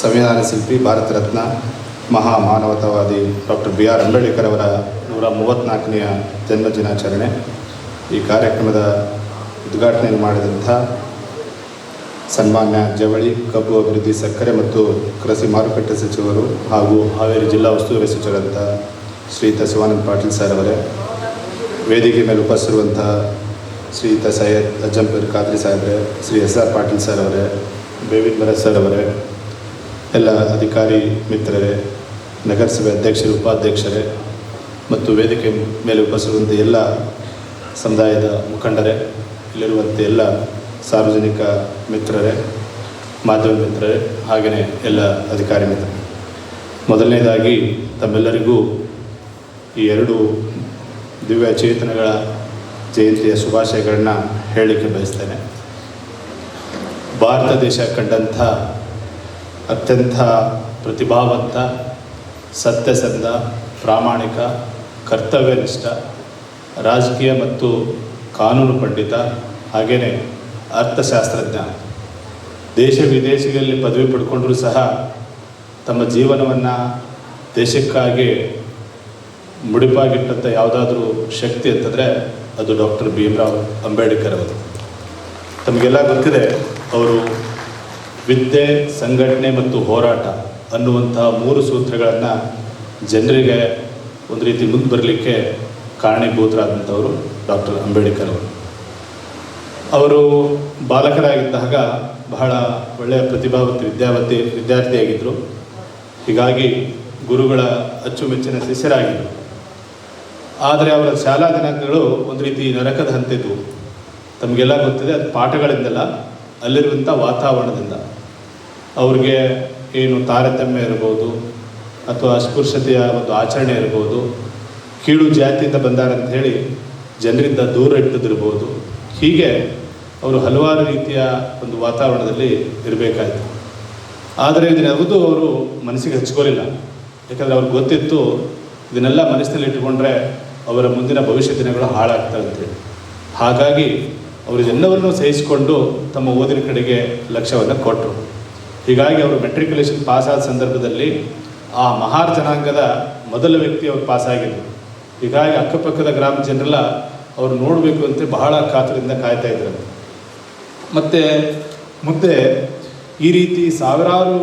ಸಂವಿಧಾನ ಶಿಲ್ಪಿ, ಭಾರತ ರತ್ನ, ಮಹಾ ಮಾನವತಾವಾದಿ ಡಾಕ್ಟರ್ ಬಿ ಆರ್ ಅಂಬೇಡ್ಕರ್ ಅವರ ನೂರ ಮೂವತ್ತ್ನಾಲ್ಕನೆಯ ಜನ್ಮ ದಿನಾಚರಣೆ. ಈ ಕಾರ್ಯಕ್ರಮದ ಉದ್ಘಾಟನೆ ಮಾಡಿದಂಥ ಸನ್ಮಾನ್ಯ ಜವಳಿ, ಕಬ್ಬು ಅಭಿವೃದ್ಧಿ ಸಕ್ಕರೆ ಮತ್ತು ಕೃಷಿ ಮಾರುಕಟ್ಟೆ ಸಚಿವರು ಹಾಗೂ ಹಾವೇರಿ ಜಿಲ್ಲಾ ಉಸ್ತುವಾರಿ ಸಚಿವರಂಥ ಶ್ರೀಯುತ ಶಿವಾನಂದ ಪಾಟೀಲ್ ಸರ್ ಅವರೇ, ವೇದಿಕೆ ಮೇಲೆ ಉಪಸ್ಥಿರುವಂಥ ಶ್ರೀಯುತ ಸೈಯದ್ ಅಜ್ಜಂಪೀರ್ ಖಾದ್ರಿ ಸಾಹೇಬ್ರೆ, Shri S R Patil sir ಅವರೇ, ಬೇವಿನ್ ಭರತ್ ಸರ್ ಅವರೇ ಎಲ್ಲ ಅಧಿಕಾರಿ ಮಿತ್ರರೇ, ನಗರಸಭೆ ಅಧ್ಯಕ್ಷರು, ಉಪಾಧ್ಯಕ್ಷರೇ ಮತ್ತು ವೇದಿಕೆ ಮೇಲೆ ಉಪಸಿರುವಂಥ ಎಲ್ಲ ಸಮುದಾಯದ ಮುಖಂಡರೇ ಇಲ್ಲಿರುವಂಥ ಎಲ್ಲ ಸಾರ್ವಜನಿಕ ಮಿತ್ರರೇ, ಮಾಧ್ಯಮ ಮಿತ್ರರೇ, ಹಾಗೆಯೇ ಎಲ್ಲ ಅಧಿಕಾರಿ ಮಿತ್ರರೇ. ಮೊದಲನೇದಾಗಿ ತಮ್ಮೆಲ್ಲರಿಗೂ ಈ ಎರಡು ದಿವ್ಯ ಚೇತನಗಳ ಜಯಂತಿಯ ಶುಭಾಶಯಗಳನ್ನ ಹೇಳಲಿಕ್ಕೆ ಬಯಸ್ತೇನೆ. ಭಾರತ ದೇಶ ಕಂಡಂಥ ಅತ್ಯಂತ ಪ್ರತಿಭಾವಂತ, ಸತ್ಯಸಂಧ, ಪ್ರಾಮಾಣಿಕ, ಕರ್ತವ್ಯನಿಷ್ಠ, ರಾಜಕೀಯ ಮತ್ತು ಕಾನೂನು ಪಂಡಿತ ಹಾಗೆಯೇ ಅರ್ಥಶಾಸ್ತ್ರಜ್ಞ. ದೇಶ ವಿದೇಶಗಳಲ್ಲಿ ಪದವಿ ಪಡ್ಕೊಂಡರೂ ಸಹ ತಮ್ಮ ಜೀವನವನ್ನು ದೇಶಕ್ಕಾಗಿ ಮುಡಿಪಾಗಿಟ್ಟಂಥ ಯಾವುದಾದ್ರೂ ಶಕ್ತಿ ಅಂತಂದರೆ ಅದು ಡಾಕ್ಟರ್ ಭೀಮರಾವ್ ಅಂಬೇಡ್ಕರ್ ಅವರು. ತಮಗೆಲ್ಲ ಗೊತ್ತಿದೆ, ಅವರು ವಿದ್ಯೆ, ಸಂಘಟನೆ ಮತ್ತು ಹೋರಾಟ ಅನ್ನುವಂತಹ ಮೂರು ಸೂತ್ರಗಳನ್ನು ಜನರಿಗೆ ಒಂದು ರೀತಿ ಮುಂದೆ ಬರಲಿಕ್ಕೆ ಕಾರಣೀಭೂತರಾದಂಥವರು ಡಾಕ್ಟರ್ ಅಂಬೇಡ್ಕರ್ ಅವರು. ಅವರು ಬಾಲಕರಾಗಿದ್ದಾಗ ಬಹಳ ಒಳ್ಳೆಯ ಪ್ರತಿಭಾವಂತ ವಿದ್ಯಾವತಿ ವಿದ್ಯಾರ್ಥಿಯಾಗಿದ್ದರು ಹೀಗಾಗಿ ಗುರುಗಳ ಅಚ್ಚುಮೆಚ್ಚಿನ ಶಿಷ್ಯರಾಗಿದ್ದರು ಆದರೆ ಅವರ ಶಾಲಾ ದಿನಾಂಕಗಳು ಒಂದು ರೀತಿ ನರಕದ ಹಂತಿದ್ವು ತಮಗೆಲ್ಲ ಗೊತ್ತಿದೆ ಅದು ಪಾಠಗಳಿಂದಲ್ಲ, ಅಲ್ಲಿರುವಂಥ ವಾತಾವರಣದಿಂದ. ಅವ್ರಿಗೆ ಏನು ತಾರತಮ್ಯ ಇರ್ಬೋದು ಅಥವಾ ಅಸ್ಪೃಶ್ಯತೆಯ ಒಂದು ಆಚರಣೆ ಇರ್ಬೋದು, ಕೀಳು ಜಾತಿಯಿಂದ ಬಂದಾರಂತ ಹೇಳಿ ಜನರಿಂದ ದೂರ ಇಟ್ಟದಿರ್ಬೋದು ಹೀಗೆ ಅವರು ಹಲವಾರು ರೀತಿಯ ಒಂದು ವಾತಾವರಣದಲ್ಲಿ ಇರಬೇಕಾಯಿತು. ಆದರೆ ಇದನ್ನೆಲ್ಲದೂ ಅವರು ಮನಸ್ಸಿಗೆ ಹಚ್ಕೋಲಿಲ್ಲ ಯಾಕಂದರೆ ಅವ್ರಿಗೆ ಗೊತ್ತಿತ್ತು ಇದನ್ನೆಲ್ಲ ಮನಸ್ಸಿನಲ್ಲಿ ಇಟ್ಟುಕೊಂಡ್ರೆ ಅವರ ಮುಂದಿನ ಭವಿಷ್ಯ ದಿನಗಳು ಹಾಳಾಗ್ತವೆ ಹಾಗಾಗಿ ಅವರು ಇದೆಲ್ಲವನ್ನೂ ಸಹಿಸಿಕೊಂಡು ತಮ್ಮ ಓದಿನ ಕಡೆಗೆ ಲಕ್ಷ್ಯವನ್ನು ಕೊಟ್ಟರು. ಹೀಗಾಗಿ ಅವರು ಮೆಟ್ರಿಕ್ಯುಲೇಷನ್ ಪಾಸ್ ಆದ ಸಂದರ್ಭದಲ್ಲಿ ಆ ಮಹಾರ್ ಜನಾಂಗದ ಮೊದಲ ವ್ಯಕ್ತಿ ಅವರು ಪಾಸ್ ಆಗಿದ್ದರು ಹೀಗಾಗಿ ಅಕ್ಕಪಕ್ಕದ ಗ್ರಾಮ ಜನರೆಲ್ಲ ಅವರು ನೋಡಬೇಕು ಅಂತ ಬಹಳ ಕಾತುರದಿಂದ ಕಾಯ್ತಾ ಇದ್ದರು ಮತ್ತು ಮುಂದೆ ಈ ರೀತಿ ಸಾವಿರಾರು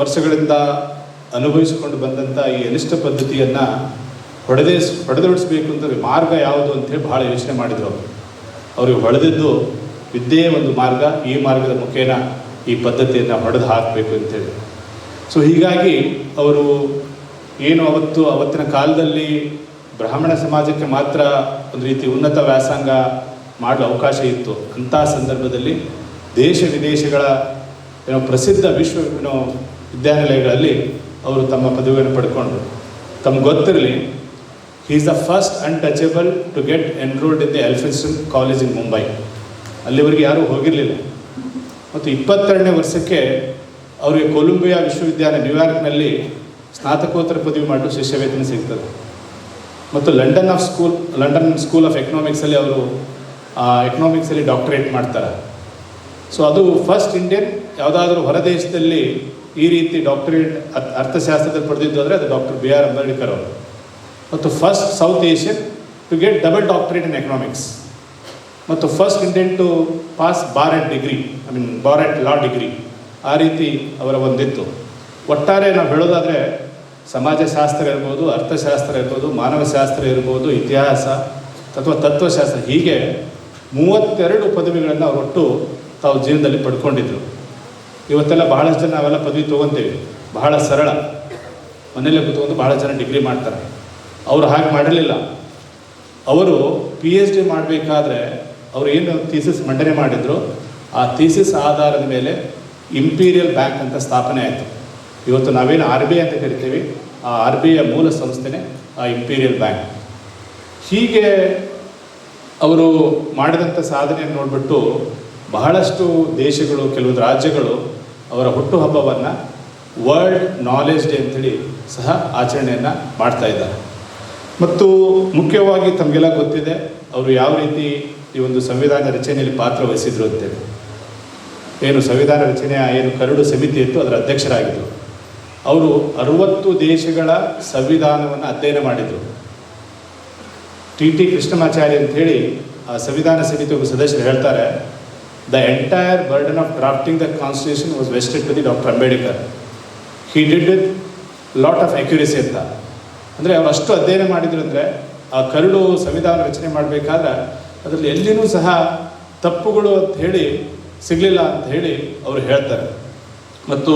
ವರ್ಷಗಳಿಂದ ಅನುಭವಿಸಿಕೊಂಡು ಬಂದಂಥ ಈ ಅನಿಷ್ಟ ಪದ್ಧತಿಯನ್ನು ಹೊಡೆದೇ ಹೊಡೆದೊಡಿಸ್ಬೇಕು ಅಂತಂದರೆ ಮಾರ್ಗ ಯಾವುದು ಅಂತೇಳಿ ಬಹಳ ಯೋಚನೆ ಮಾಡಿದರು ಅವರು. ಅವ್ರಿಗೆ ಹೊಡೆದಿದ್ದು ವಿದ್ಯೆಯೇ ಒಂದು ಮಾರ್ಗ, ಈ ಮಾರ್ಗದ ಮುಖೇನ ಈ ಪದ್ಧತಿಯನ್ನು ಹೊಡೆದು ಹಾಕಬೇಕು ಅಂತೇಳಿ. ಸೊ ಹೀಗಾಗಿ ಅವರು ಏನು ಅವತ್ತು ಅವತ್ತಿನ ಕಾಲದಲ್ಲಿ ಬ್ರಾಹ್ಮಣ ಸಮಾಜಕ್ಕೆ ಮಾತ್ರ ಒಂದು ರೀತಿ ಉನ್ನತ ವ್ಯಾಸಂಗ ಮಾಡಲು ಅವಕಾಶ ಇತ್ತು. ಅಂಥ ಸಂದರ್ಭದಲ್ಲಿ ದೇಶ ವಿದೇಶಗಳ ಏನೋ ಪ್ರಸಿದ್ಧ ವಿಶ್ವ ಏನೋ ವಿದ್ಯಾನಿಲಯಗಳಲ್ಲಿ ಅವರು ತಮ್ಮ ಪದವಿಯನ್ನು ಪಡ್ಕೊಂಡ್ರು. ತಮ್ಗೆ ಗೊತ್ತಿರಲಿ he is the first untouchable to get enrolled in the Elphinstone college in Mumbai ಅಲ್ಲಿವರೆಗೆ ಯಾರೂ ಹೋಗಿರಲಿಲ್ಲ. ಮತ್ತು ಇಪ್ಪತ್ತೆರಡನೇ ವರ್ಷಕ್ಕೆ ಅವರಿಗೆ ಕೊಲಂಬಿಯಾ ವಿಶ್ವವಿದ್ಯಾಲಯ ನ್ಯೂಯಾರ್ಕ್ನಲ್ಲಿ ಸ್ನಾತಕೋತ್ತರ ಪದವಿ ಮಾಡಲು ಶಿಷ್ಯವೇತನ ಸಿಗ್ತದೆ. ಮತ್ತು London of school, London school of ಎಕನಾಮಿಕ್ಸಲ್ಲಿ ಅವರು ಎಕನಾಮಿಕ್ಸಲ್ಲಿ ಡಾಕ್ಟರೇಟ್ ಮಾಡ್ತಾರೆ. ಸೊ ಅದು ಫಸ್ಟ್ ಇಂಡಿಯನ್, ಯಾವುದಾದ್ರೂ ಹೊರದೇಶದಲ್ಲಿ ಈ ರೀತಿ ಡಾಕ್ಟರೇಟ್ ಅರ್ಥಶಾಸ್ತ್ರದಲ್ಲಿ ಪಡೆದಿದ್ದು ಅಂದರೆ ಅದು ಡಾಕ್ಟರ್ ಬಿ ಆರ್ ಅಂಬೇಡ್ಕರ್ ಅವರು. ಮತ್ತು first south Asian to get double doctorate in economics. ಮತ್ತು first Indian to pass bar at degree I mean bar at law degree ಆ ರೀತಿ ಅವರ ಒಂದಿತ್ತು. ಒಟ್ಟಾರೆ ನಾವು ಹೇಳೋದಾದರೆ, ಸಮಾಜಶಾಸ್ತ್ರ ಇರ್ಬೋದು, ಅರ್ಥಶಾಸ್ತ್ರ ಇರ್ಬೋದು, ಮಾನವಶಾಸ್ತ್ರ ಇರ್ಬೋದು, ಇತಿಹಾಸ ಅಥವಾ ತತ್ವಶಾಸ್ತ್ರ, ಹೀಗೆ ಮೂವತ್ತೆರಡು ಪದವಿಗಳನ್ನು ಅವರು ಒಟ್ಟು ತಾವು ಜೀವನದಲ್ಲಿ ಪಡ್ಕೊಂಡಿದ್ರು. ಇವತ್ತೆಲ್ಲ ಬಹಳಷ್ಟು ಜನ ನಾವೆಲ್ಲ ಪದವಿ ತೊಗೊತೀವಿ. ಬಹಳ ಸರಳ. ಮನೆಯಲ್ಲೇ ಕೂತ್ಕೊಂಡು ಬಹಳ ಜನ ಡಿಗ್ರಿ ಮಾಡ್ತಾರೆ. ಅವರು ಹಾಗೆ ಮಾಡಲಿಲ್ಲ ಅವರು ಪಿ ಎಚ್ ಡಿ ಮಾಡಬೇಕಾದ್ರೆ ಅವರು ಏನು ಥೀಸಿಸ್ ಮಂಡನೆ ಮಾಡಿದ್ರು, ಆ ಥೀಸಿಸ್ ಆಧಾರದ ಮೇಲೆ ಇಂಪೀರಿಯಲ್ ಬ್ಯಾಂಕ್ ಅಂತ ಸ್ಥಾಪನೆ ಆಯಿತು. ಇವತ್ತು ನಾವೇನು ಆರ್ ಬಿ ಐ ಅಂತ ಕರಿತೀವಿ, ಆ ಆರ್ ಬಿ ಐ ಮೂಲ ಸಂಸ್ಥೆನೇ ಆ ಇಂಪೀರಿಯಲ್ ಬ್ಯಾಂಕ್ ಹೀಗೆ ಅವರು ಮಾಡಿದಂಥ ಸಾಧನೆಯನ್ನು ನೋಡಿಬಿಟ್ಟು ಬಹಳಷ್ಟು ದೇಶಗಳು ಕೆಲವೊಂದು ರಾಜ್ಯಗಳು ಅವರ ಹುಟ್ಟುಹಬ್ಬವನ್ನು ವರ್ಲ್ಡ್ ನಾಲೆಜ್ ಡೇ ಅಂತೇಳಿ ಸಹ ಆಚರಣೆಯನ್ನು ಮಾಡ್ತಾ ಇದ್ದಾರೆ. ಮತ್ತು ಮುಖ್ಯವಾಗಿ ತಮಗೆಲ್ಲ ಗೊತ್ತಿದೆ, ಅವರು ಯಾವ ರೀತಿ ಈ ಒಂದು ಸಂವಿಧಾನ ರಚನೆಯಲ್ಲಿ ಪಾತ್ರ ವಹಿಸಿದ್ರು ಅಂತೆ. ಏನು ಸಂವಿಧಾನ ರಚನೆಯ ಏನು ಕರಡು ಸಮಿತಿ ಇತ್ತು, ಅದರ ಅಧ್ಯಕ್ಷರಾಗಿದ್ದರು ಅವರು ಅರುವತ್ತು ದೇಶಗಳ ಸಂವಿಧಾನವನ್ನು ಅಧ್ಯಯನ ಮಾಡಿದರು. ಟಿ ಟಿ ಕೃಷ್ಣಮಾಚಾರ್ಯ ಅಂತ ಹೇಳಿ ಆ ಸಂವಿಧಾನ ಸಮಿತಿ ಒಬ್ಬ ಸದಸ್ಯರು ಹೇಳ್ತಾರೆ the entire burden of drafting the constitution was vested to the doctor Ambedkar he did with lot of accuracy ಅಂತ. ಅಂದರೆ ಅವರು ಅಷ್ಟು ಅಧ್ಯಯನ ಮಾಡಿದ್ರು ಅಂದರೆ, ಆ ಕರಡು ಸಂವಿಧಾನ ರಚನೆ ಮಾಡಬೇಕಾದ್ರೆ ಅದರಲ್ಲಿ ಎಲ್ಲಿನೂ ಸಹ ತಪ್ಪುಗಳು ಅಂತ ಹೇಳಿ ಸಿಗಲಿಲ್ಲ ಅಂತ ಹೇಳಿ ಅವರು ಹೇಳ್ತಾರೆ. ಮತ್ತು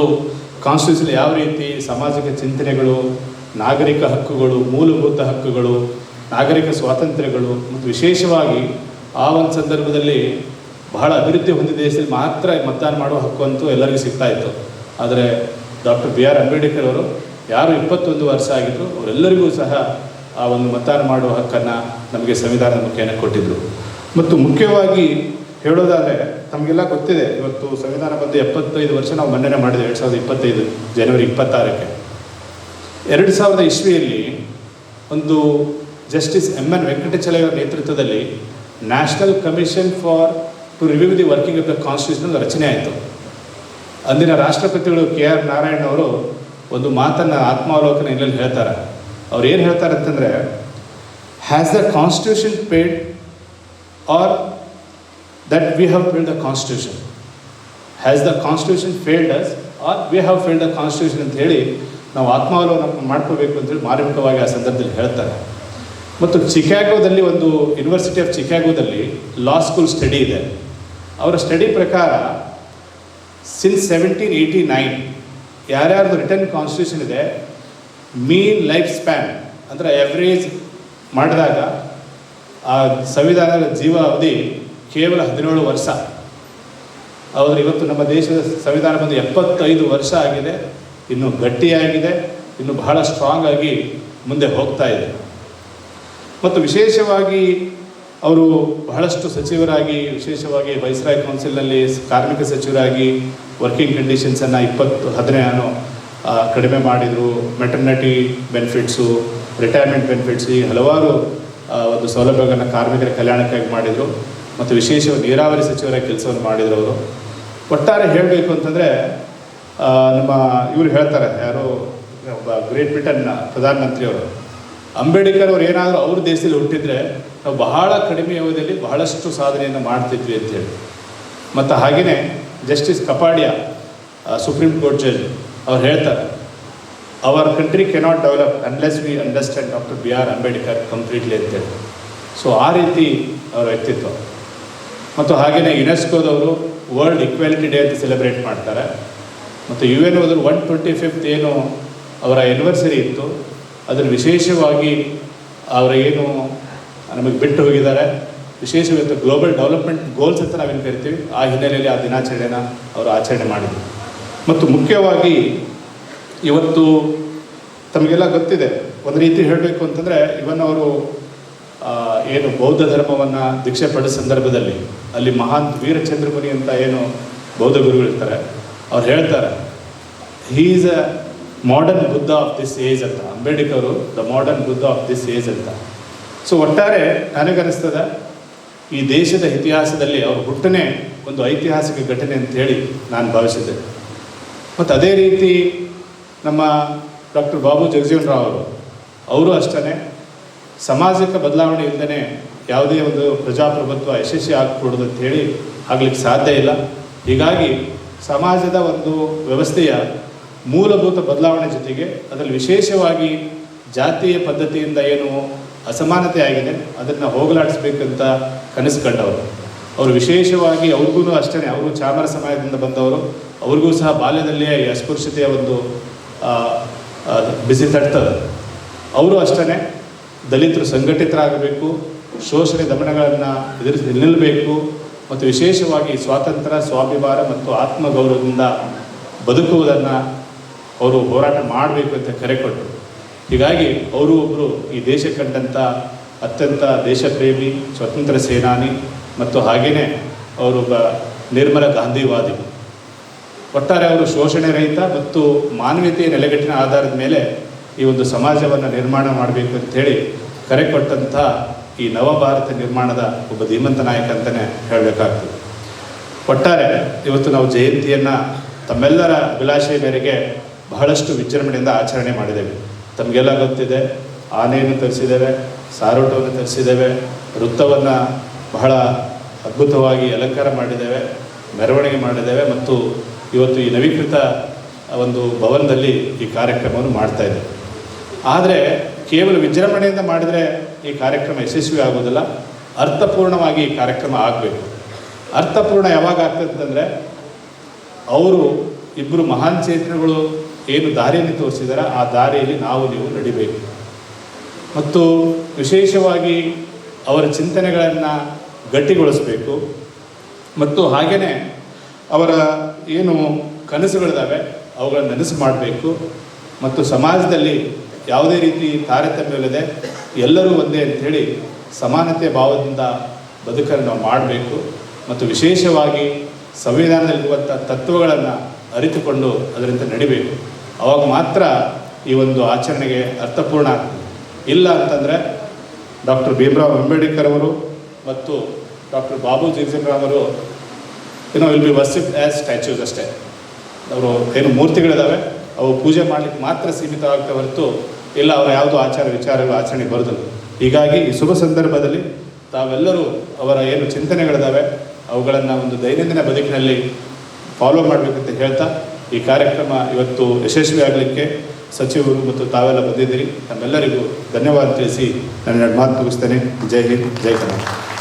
ಕಾನ್ಸ್ಟಿಟ್ಯೂಷನ್ ಯಾವ ರೀತಿ ಸಾಮಾಜಿಕ ಚಿಂತನೆಗಳು, ನಾಗರಿಕ ಹಕ್ಕುಗಳು, ಮೂಲಭೂತ ಹಕ್ಕುಗಳು, ನಾಗರಿಕ ಸ್ವಾತಂತ್ರ್ಯಗಳು ಮತ್ತು ವಿಶೇಷವಾಗಿ ಆ ಒಂದು ಸಂದರ್ಭದಲ್ಲಿ ಬಹಳ ಅಭಿವೃದ್ಧಿ ಹೊಂದಿದ ದೇಶದಲ್ಲಿ ಮಾತ್ರ ಮತದಾನ ಮಾಡುವ ಹಕ್ಕು ಅಂತೂ ಎಲ್ಲರಿಗೂ ಸಿಗ್ತಾ ಇತ್ತು. ಆದರೆ ಡಾಕ್ಟರ್ ಬಿ ಆರ್ ಅಂಬೇಡ್ಕರ್ ಅವರು ಯಾರು ಇಪ್ಪತ್ತೊಂದು ವರ್ಷ ಆಗಿದ್ರು ಅವರೆಲ್ಲರಿಗೂ ಸಹ ಆ ಒಂದು ಮತದಾನ ಮಾಡುವ ಹಕ್ಕನ್ನು ನಮಗೆ ಸಂವಿಧಾನದ ಮುಖೇನ ಕೊಟ್ಟಿದ್ದರು ಮತ್ತು ಮುಖ್ಯವಾಗಿ ಹೇಳೋದಾದರೆ, ನಮಗೆಲ್ಲ ಗೊತ್ತಿದೆ, ಇವತ್ತು ಸಂವಿಧಾನ ಬಂದು ಎಪ್ಪತ್ತೈದು ವರ್ಷ ನಾವು ಮನ್ನಣೆ ಮಾಡಿದೆ, ಎರಡು ಸಾವಿರದ ಇಪ್ಪತ್ತೈದು ಜನವರಿ ಇಪ್ಪತ್ತಾರಕ್ಕೆ. ಎರಡು ಸಾವಿರದ ಇಸ್ವಿಯಲ್ಲಿ ಒಂದು ಜಸ್ಟಿಸ್ ಎಂ ಎನ್ ವೆಂಕಟಚಲಯವರ ನೇತೃತ್ವದಲ್ಲಿ national commission for, to review the working of the constitution ರಚನೆ ಆಯಿತು. ಅಂದಿನ ರಾಷ್ಟ್ರಪತಿಗಳು ಕೆ ಆರ್ ನಾರಾಯಣ್ ಅವರು ಒಂದು ಮಾತನ್ನು ಆತ್ಮಾವಲೋಕನ ಇಲ್ಲಲ್ಲಿ ಹೇಳ್ತಾರೆ. ಅವ್ರು ಏನು ಹೇಳ್ತಾರೆ ಅಂತಂದರೆ has the constitution failed or that we have failed the constitution has the constitution failed as or we have failed the constitution ಅಂತ ಹೇಳಿ ನಾವು ಆತ್ಮಾವಲೋಕನ ಮಾಡ್ಕೋಬೇಕು ಅಂತೇಳಿ ಮಾರ್ಮಿಕವಾಗಿ ಆ ಸಂದರ್ಭದಲ್ಲಿ ಹೇಳ್ತಾರೆ. ಮತ್ತು ಚಿಕಾಗೋದಲ್ಲಿ ಒಂದು ಯೂನಿವರ್ಸಿಟಿ ಆಫ್ ಚಿಕಾಗೋದಲ್ಲಿ ಲಾ ಸ್ಕೂಲ್ ಸ್ಟಡಿ ಇದೆ. ಅವರ ಸ್ಟಡಿ ಪ್ರಕಾರ ಸಿನ್ಸ್ ಸೆವೆಂಟೀನ್ ಏಯ್ಟಿ ನೈನ್ ಯಾರ್ಯಾರ್ದು ರಿಟರ್ನ್ ಕಾನ್ಸ್ಟಿಟ್ಯೂಷನ್ ಇದೆ ಮೀನ್ ಲೈಫ್ ಸ್ಪ್ಯಾನ್ ಅಂದರೆ ಎವ್ರೇಜ್ ಮಾಡಿದಾಗ ಆ ಸಂವಿಧಾನದ ಜೀವಾವಧಿ ಕೇವಲ ಹದಿನೇಳು ವರ್ಷ. ಆದರೆ ಇವತ್ತು ನಮ್ಮ ದೇಶದ ಸಂವಿಧಾನ ಬಂದು ಎಪ್ಪತ್ತೈದು ವರ್ಷ ಆಗಿದೆ. ಇನ್ನು ಗಟ್ಟಿಯಾಗಿದೆ. ಇನ್ನು ಬಹಳ ಸ್ಟ್ರಾಂಗ್ ಆಗಿ ಮುಂದೆ ಹೋಗ್ತಾ ಇದೆ. ಮತ್ತು ವಿಶೇಷವಾಗಿ ಅವರು ಬಹಳಷ್ಟು ಸಚಿವರಾಗಿ, ವಿಶೇಷವಾಗಿ ವೈಸ್ರಾಯ್ ಕೌನ್ಸಿಲ್ನಲ್ಲಿ ಕಾರ್ಮಿಕ ಸಚಿವರಾಗಿ ವರ್ಕಿಂಗ್ ಕಂಡೀಷನ್ಸನ್ನು ಇಪ್ಪತ್ತು ಹದಿನೇಳು ಕಡಿಮೆ ಮಾಡಿದರು ಮೆಟರ್ನಿಟಿ ಬೆನಿಫಿಟ್ಸು ರಿಟೈರ್ಮೆಂಟ್ ಬೆನಿಫಿಟ್ಸ್ ಈ ಹಲವಾರು ಒಂದು ಸೌಲಭ್ಯಗಳನ್ನು ಕಾರ್ಮಿಕರ ಕಲ್ಯಾಣಕ್ಕಾಗಿ ಮಾಡಿದರು. ಮತ್ತು ವಿಶೇಷವಾಗಿ ನೀರಾವರಿ ಸಚಿವರ ಕೆಲಸವನ್ನು ಮಾಡಿದರು ಅವರು. ಒಟ್ಟಾರೆ ಹೇಳಬೇಕು ಅಂತಂದರೆ ನಮ್ಮ ಇವರು ಹೇಳ್ತಾರೆ, ಯಾರು ಒಬ್ಬ ಗ್ರೇಟ್ ಬ್ರಿಟನ್ನ ಪ್ರಧಾನಮಂತ್ರಿಯವರು. ಅಂಬೇಡ್ಕರ್ ಅವರು ಏನಾದರೂ ಅವ್ರ ದೇಶದಲ್ಲಿ ಹುಟ್ಟಿದ್ರೆ, ನಾವು ಬಹಳ ಕಡಿಮೆ ಅವಧಿಯಲ್ಲಿ ಬಹಳಷ್ಟು ಸಾಧನೆಯನ್ನು ಮಾಡ್ತಿದ್ವಿ ಅಂತೇಳಿ ಮತ್ತು ಹಾಗೆಯೇ justice Kapadia supreme court judge ಅವ್ರು ಹೇಳ್ತಾರೆ our country cannot develop unless we understand doctor B R Ambedkar completely ಅಂತೇಳಿ ಸೊ ಆ ರೀತಿ ಅವರ ವ್ಯಕ್ತಿತ್ವ. ಮತ್ತು ಹಾಗೆಯೇ ಯುನೆಸ್ಕೋದವರು ವರ್ಲ್ಡ್ ಇಕ್ವಾಲಿಟಿ ಡೇ ಅಂತ ಸೆಲೆಬ್ರೇಟ್ ಮಾಡ್ತಾರೆ. ಮತ್ತು ಯು ಎನ್ ಹೋದ್ರು ಒನ್ ಟ್ವೆಂಟಿ ಫಿಫ್ತ್ ಏನು ಅವರ ಎನಿವರ್ಸರಿ ಇತ್ತು. ಅದರ ವಿಶೇಷವಾಗಿ ಅವರ ಏನು ನಮಗೆ ಬಿಟ್ಟು ಹೋಗಿದ್ದಾರೆ. ವಿಶೇಷವಾಗಿ ಗ್ಲೋಬಲ್ ಡೆವಲಪ್ಮೆಂಟ್ ಗೋಲ್ಸ್ ಅಂತ ನಾವೇನು ಕರಿತೀವಿ. ಆ ಹಿನ್ನೆಲೆಯಲ್ಲಿ ಆ ದಿನಾಚರಣೆನ ಅವರು ಆಚರಣೆ ಮಾಡಿದರು. ಮತ್ತು ಮುಖ್ಯವಾಗಿ ಇವತ್ತು ತಮಗೆಲ್ಲ ಗೊತ್ತಿದೆ, ಒಂದು ರೀತಿ ಹೇಳಬೇಕು ಅಂತಂದರೆ ಇವನ್ ಅವರು ಏನು ಬೌದ್ಧ ಧರ್ಮವನ್ನು ದೀಕ್ಷೆ ಪಡೆದ ಸಂದರ್ಭದಲ್ಲಿ, ಅಲ್ಲಿ ಮಹಾನ್ ವೀರಚಂದ್ರಮುನಿ ಅಂತ ಏನು ಬೌದ್ಧ ಗುರುಗಳಿರ್ತಾರೆ ಅವ್ರು ಹೇಳ್ತಾರೆ is a modern Buddha of this age ಅಂತ, Ambedkar the modern Buddha of this age ಅಂತ. ಸೊ ಒಟ್ಟಾರೆ ನನಗನ್ನಿಸ್ತದೆ, ಈ ದೇಶದ ಇತಿಹಾಸದಲ್ಲಿ ಅವ್ರ ಹುಟ್ಟನೇ ಒಂದು ಐತಿಹಾಸಿಕ ಘಟನೆ ಅಂತ ಹೇಳಿ ನಾನು ಭಾವಿಸಿದ್ದೆ. ಮತ್ತು ಅದೇ ರೀತಿ ನಮ್ಮ ಡಾಕ್ಟರ್ ಬಾಬು ಜಗಜೀವನ್ ರಾವ್ ಅವರು ಅವರು ಅಷ್ಟೇ ಸಮಾಜಕ್ಕೆ ಬದಲಾವಣೆ ಇಲ್ಲದೇ ಯಾವುದೇ ಒಂದು ಪ್ರಜಾಪ್ರಭುತ್ವ ಯಶಸ್ವಿ ಅಂತ ಹೇಳಿ ಆಗ್ಲಿಕ್ಕೆ ಸಾಧ್ಯ ಇಲ್ಲ. ಹೀಗಾಗಿ ಸಮಾಜದ ಒಂದು ವ್ಯವಸ್ಥೆಯ ಮೂಲಭೂತ ಬದಲಾವಣೆ ಜೊತೆಗೆ ಅದರಲ್ಲಿ ವಿಶೇಷವಾಗಿ ಜಾತಿಯ ಪದ್ಧತಿಯಿಂದ ಏನು ಅಸಮಾನತೆ ಆಗಿದೆ, ಅದನ್ನು ಹೋಗಲಾಡಿಸ್ಬೇಕಂತ ಕನಸು ಕಂಡವರು. ಅವರು ವಿಶೇಷವಾಗಿ ಅವ್ರಿಗೂ ಅಷ್ಟೇ ಅವರು ಚಾಮರ ಸಮಾಜದಿಂದ ಬಂದವರು. ಅವ್ರಿಗೂ ಸಹ ಬಾಲ್ಯದಲ್ಲಿಯೇ ಈ ಅಸ್ಪೃಶ್ಯತೆಯ ಒಂದು ಬಿಸಿ ತಡ್ತದೆ ಅವರು ಅಷ್ಟೇ ದಲಿತರು ಸಂಘಟಿತರಾಗಬೇಕು, ಶೋಷಣೆ ದಮನಗಳನ್ನು ಎದುರಿಸಿ ನಿಲ್ಲಬೇಕು ಮತ್ತು ವಿಶೇಷವಾಗಿ ಸ್ವಾತಂತ್ರ್ಯ, ಸ್ವಾಭಿಮಾನ ಮತ್ತು ಆತ್ಮಗೌರವದಿಂದ ಬದುಕುವುದನ್ನು ಅವರು ಹೋರಾಟ ಮಾಡಬೇಕು ಅಂತ ಕರೆ ಕೊಟ್ಟರು. ಹೀಗಾಗಿ ಅವರು ಒಬ್ಬರು ಈ ದೇಶ ಕಂಡಂಥ ಅತ್ಯಂತ ದೇಶಪ್ರೇಮಿ, ಸ್ವತಂತ್ರ ಸೇನಾನಿ ಮತ್ತು ಹಾಗೆಯೇ ಅವರೊಬ್ಬ ನಿರ್ಮಲ ಗಾಂಧಿವಾದಿ. ಒಟ್ಟಾರೆ ಅವರು ಶೋಷಣೆ ರಹಿತ ಮತ್ತು ಮಾನವೀಯತೆಯ ನೆಲೆಗಟ್ಟಿನ ಆಧಾರದ ಮೇಲೆ ಈ ಒಂದು ಸಮಾಜವನ್ನು ನಿರ್ಮಾಣ ಮಾಡಬೇಕು ಅಂಥೇಳಿ ಕರೆ ಕೊಟ್ಟಂಥ ಈ ನವಭಾರತ ನಿರ್ಮಾಣದ ಒಬ್ಬ ಧೀಮಂತ ನಾಯಕ ಅಂತಲೇ ಹೇಳಬೇಕಾಗ್ತದೆ. ಒಟ್ಟಾರೆ ಇವತ್ತು ನಾವು ಜಯಂತಿಯನ್ನು ತಮ್ಮೆಲ್ಲರ ಅಭಿಲಾಷೆಯ ಮೇರೆಗೆ ಬಹಳಷ್ಟು ವಿಜೃಂಭಣೆಯಿಂದ ಆಚರಣೆ ಮಾಡಿದ್ದೇವೆ. ತಮಗೆಲ್ಲ ಗೊತ್ತಿದೆ, ಆನೆಯನ್ನು ತರಿಸಿದ್ದೇವೆ, ಸಾರೋಟವನ್ನು ತರಿಸಿದ್ದೇವೆ, ವೃತ್ತವನ್ನು ಬಹಳ ಅದ್ಭುತವಾಗಿ ಅಲಂಕಾರ ಮಾಡಿದ್ದೇವೆ, ಮೆರವಣಿಗೆ ಮಾಡಿದ್ದೇವೆ ಮತ್ತು ಇವತ್ತು ಈ ನವೀಕೃತ ಒಂದು ಭವನದಲ್ಲಿ ಈ ಕಾರ್ಯಕ್ರಮವನ್ನು ಮಾಡ್ತಾ ಇದ್ದೇವೆ. ಆದರೆ ಕೇವಲ ವಿಜೃಂಭಣೆಯಿಂದ ಮಾಡಿದರೆ ಈ ಕಾರ್ಯಕ್ರಮ ಯಶಸ್ವಿ ಆಗೋದಿಲ್ಲ, ಅರ್ಥಪೂರ್ಣವಾಗಿ ಈ ಕಾರ್ಯಕ್ರಮ ಆಗಬೇಕು. ಅರ್ಥಪೂರ್ಣ ಯಾವಾಗ ಆಗ್ತದೆ ಅಂದರೆ ಅವರು ಇಬ್ಬರು ಮಹಾನ್ ಚೇತನಗಳು ಏನು ದಾರಿಯನ್ನು ತೋರಿಸಿದಾರೆ, ಆ ದಾರಿಯಲ್ಲಿ ನಾವು ನೀವು ನಡಿಬೇಕು. ಮತ್ತು ವಿಶೇಷವಾಗಿ ಅವರ ಚಿಂತನೆಗಳನ್ನು ಗಟ್ಟಿಗೊಳಿಸಬೇಕು. ಮತ್ತು ಹಾಗೆಯೇ ಅವರ ಏನು ಕನಸುಗಳಿದ್ದಾವೆ ಅವುಗಳನ್ನು ನನಸು ಮಾಡಬೇಕು. ಮತ್ತು ಸಮಾಜದಲ್ಲಿ ಯಾವುದೇ ರೀತಿ ತಾರತಮ್ಯವಿಲ್ಲದೆ ಎಲ್ಲರೂ ಒಂದೇ ಅಂಥೇಳಿ ಸಮಾನತೆ ಭಾವದಿಂದ ಬದುಕನ್ನು ಮಾಡಬೇಕು. ಮತ್ತು ವಿಶೇಷವಾಗಿ ಸಂವಿಧಾನದಲ್ಲಿರುವಂಥ ತತ್ವಗಳನ್ನು ಅರಿತುಕೊಂಡು ಅದರಿಂದ ನಡಿಬೇಕು. ಅವಾಗ ಮಾತ್ರ ಈ ಒಂದು ಆಚರಣೆಗೆ ಅರ್ಥಪೂರ್ಣ ಇಲ್ಲ ಅಂತಂದರೆ ಡಾಕ್ಟರ್ ಭೀಮರಾವ್ ಅಂಬೇಡ್ಕರ್ ಅವರು ಮತ್ತು ಡಾಕ್ಟರ್ ಬಾಬು ಜಗಜೀವನ್ ಅವರು ಏನೋ will be worship as statues ಅಷ್ಟೇ. ಅವರು ಏನು ಮೂರ್ತಿಗಳಿದ್ದಾವೆ ಅವು ಪೂಜೆ ಮಾಡಲಿಕ್ಕೆ ಮಾತ್ರ ಸೀಮಿತವಾಗ್ತಾ ಹೊರತು ಇಲ್ಲ, ಅವರ ಯಾವುದೋ ಆಚಾರ ವಿಚಾರಗಳು ಆಚರಣೆ ಬರೋದಿಲ್ಲ. ಹೀಗಾಗಿ ಈ ಶುಭ ಸಂದರ್ಭದಲ್ಲಿ ತಾವೆಲ್ಲರೂ ಅವರ ಏನು ಚಿಂತನೆಗಳಿದ್ದಾವೆ ಅವುಗಳನ್ನು ಒಂದು ದೈನಂದಿನ ಬದುಕಿನಲ್ಲಿ ಫಾಲೋ ಮಾಡಬೇಕಂತ ಹೇಳ್ತಾ ಈ ಕಾರ್ಯಕ್ರಮ ಇವತ್ತು ಯಶಸ್ವಿ ಆಗಲಿಕ್ಕೆ ಸಚಿವರು ಮತ್ತು ತಾವೆಲ್ಲ ಬಂದಿದ್ದೀರಿ. ನಮ್ಮೆಲ್ಲರಿಗೂ ಧನ್ಯವಾದ ತಿಳಿಸಿ ನನ್ನ ಮಾತು ಮುಗಿಸ್ತೇನೆ. ಜೈ ಹಿಂದ್, ಜೈ ಕರ್ನಾಟಕ.